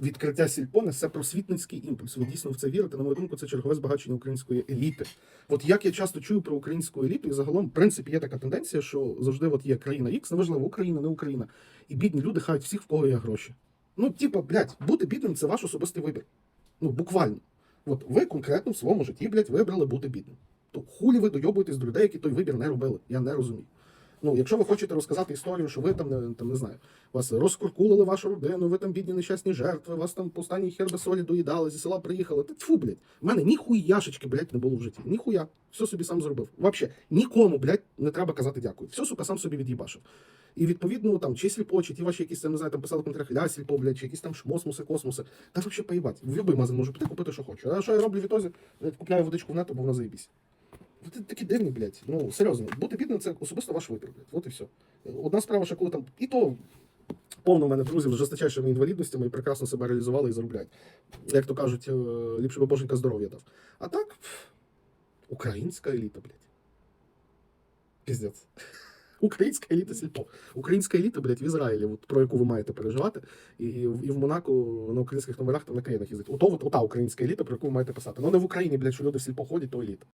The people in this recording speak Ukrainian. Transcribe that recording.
відкриття сільпо несе просвітницький імпульс. Ви дійсно в це вірите. На мою думку, це чергове збагачення української еліти. От як я часто чую про українську еліту, і загалом, в принципі, є така тенденція, що завжди от є країна X, неважливо, Україна, не Україна. І бідні люди хають всіх, в кого є гроші. Ну, типа, блядь, бути бідним це ваш особистий вибір. Ну, буквально. От ви конкретно в своєму житті, блядь, вибрали бути бідним. То хулі ви дойобуєтесь до людей, які той вибір не робили. Я не розумію. Ну, якщо ви хочете розказати історію, що ви там не там не знаю, вас розкуркулили вашу родину, ви там бідні нещасні жертви, вас там по останній хер без солі доїдали, зі села приїхали. Та тьфу, блядь. У мене ніхуяшечки, блядь, не було в житті. Ніхуя. Все собі сам зробив. Вообще, нікому, блядь, не треба казати дякую. Все, сука, сам собі від'їбашив. І відповідно, там, чи сільпо, чи ті ваші якісь там, не знаю, там писали в коментарях ля чи якісь там шмосмуси, космоси. Та взагалі поїбать. В любий магазин можу піти купити, що хочу. А що я роблю в ітозі? Купляю водичку в нето, бо вона заєбісь. Ви такі дивні, блядь. Ну, серйозно, бути бідним це особисто ваш вибір, блядь. От і все. Одна справа, що коли там. І то повно в мене друзів з жорсточайшими інвалідностями і прекрасно себе реалізували і заробляють. Як то кажуть, е, ліпше би боженька здоров'я дав. А так, українська еліта, блядь. Піздець. Українська еліта сільпо. Українська еліта, блядь, в Ізраїлі, от, про яку ви маєте переживати, і, і, в- Монако на українських номерах там на країнах їздить. Ото от, ота українська еліта, про яку ви маєте писати. Ну не в Україні, блядь, що люди сільпо ходять, то еліта.